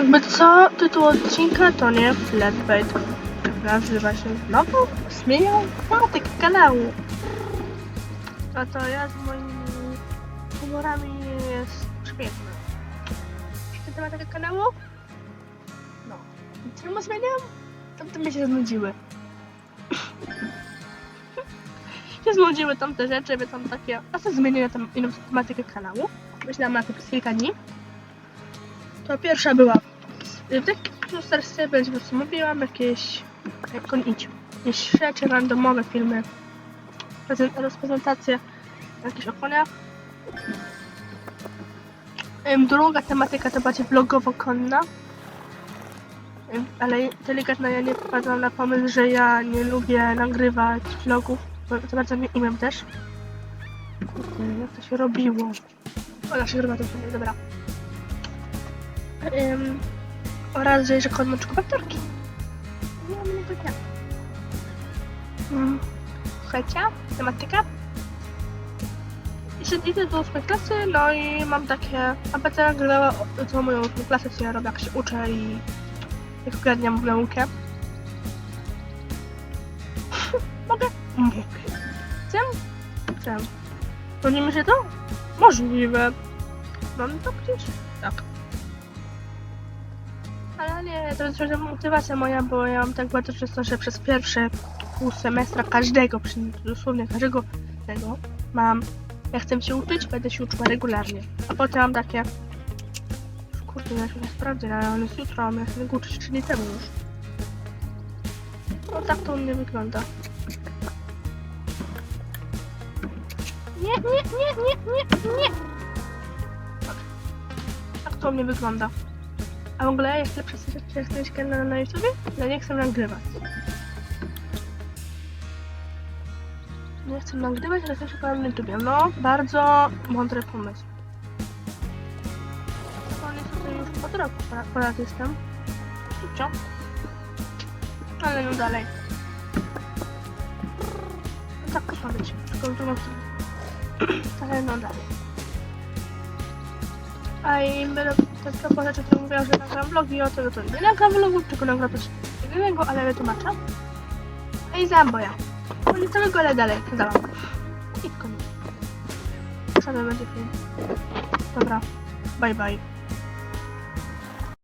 Jakby co, tytuł odcinka to nie Flatbait. Nazywa się znowu? Zmieniał tematykę kanału. A to ja z moimi humorami jest przepiękna. Czy tematykę kanału? No. Czemu zmieniam? Tamte mi się znudziły. się znudziły tamte rzeczy, by tam takie... A co zmienię tam inną tematykę kanału? Myślałam na to przez kilka dni. To pierwsza była tak no starsze będzie po prostu mówiłam jakieś jak on idź jakieś rzeczy randomowe filmy? Prezent, rozprezentacje jakichś Ym, druga tematyka to będzie vlogowo-konna ale delikatna ja nie wpadłam na pomysł, że ja nie lubię nagrywać vlogów bo za bardzo nie umiem też. Kurde, jak to się robiło? O, się chyba to nie dobra. Ym, oraz że że konno czekobakterki. Nie mam innego dnia. Słuchajcie, tematyka. Jeszcze idę do ósmej klasy, no i mam takie... ABC nagrała całą moją ósmą klasę, co ja robię, jak się uczę i jak wgadniam w naukę. Mogę? Mogę. Chcę? Chcę. Rozumiemy się to? Możliwe. Mam to gdzieś? Tak. Ale nie, to jest motywacja moja, bo ja mam tak bardzo często, że przez pierwsze pół semestra każdego, przy- dosłownie każdego tego mam, ja chcę się uczyć, będę się uczyła regularnie. A potem mam takie, kurde, ja się nie sprawdzę, ale on jest jutro, a ja się tego uczyć 3 dni temu już. No tak to u mnie wygląda. Nie, nie, nie, nie, nie, nie. Tak. Tak to u mnie wygląda. A w ogóle jest lepsze rzeczy, jak chcesz kanał na YouTube? Ja nie chcę nagrywać. Nie chcę nagrywać, ale chcę kanał na YouTube. No, bardzo mądry pomysł. On jest tutaj już od roku, ponad- jestem. I co? Ale no dalej. No tak być. Tylko drugą stronę. Ale no dalej. A i będę tak propos rzeczy, które mówiła, że nagram vlogi, o tego to nie nagram vlogu, tylko nagram coś innego, ale wytłumaczę. I zamboja. Bo nie całego, ale dalej, dałam. I koniec. Sobie będzie film. Dobra, bye bye.